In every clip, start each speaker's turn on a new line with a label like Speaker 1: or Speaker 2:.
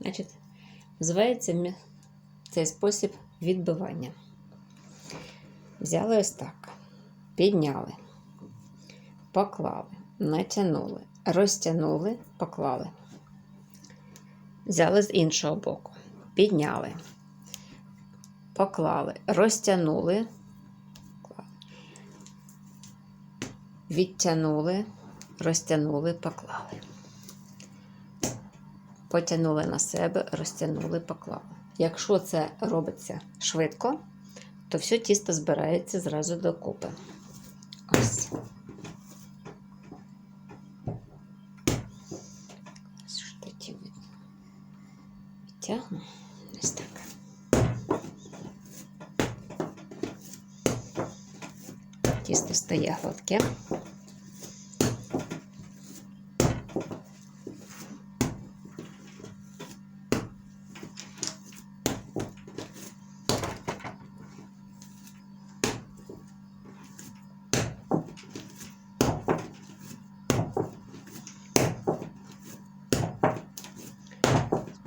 Speaker 1: Значить, називається цей спосіб відбивання. Взяли ось так, підняли, поклали, натягнули, розтягнули, поклали. Взяли з іншого боку, підняли, поклали, розтягнули, відтягнули, розтягнули, поклали. Потягнули на себе, розтягнули, поклали. Якщо це робиться швидко, то все тісто збирається зразу докупи. Ось. Штатів від- відтягну. Ось так. Тісто стає гладке.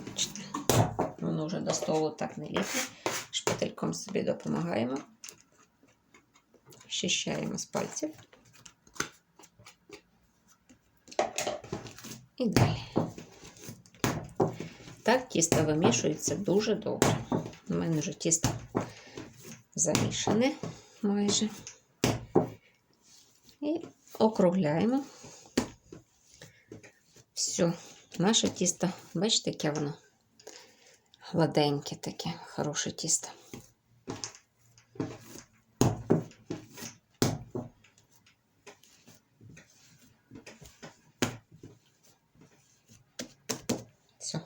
Speaker 1: Бачите, Воно вже до столу так не ліпить. Шпательком собі допомагаємо. Щищаємо з пальців. І далі. Так, тісто вимішується дуже добре. У мене вже тісто замішане майже. І округляємо. Все, наше тісто, бачите, яке воно гладеньке таке, хороше тісто. Все.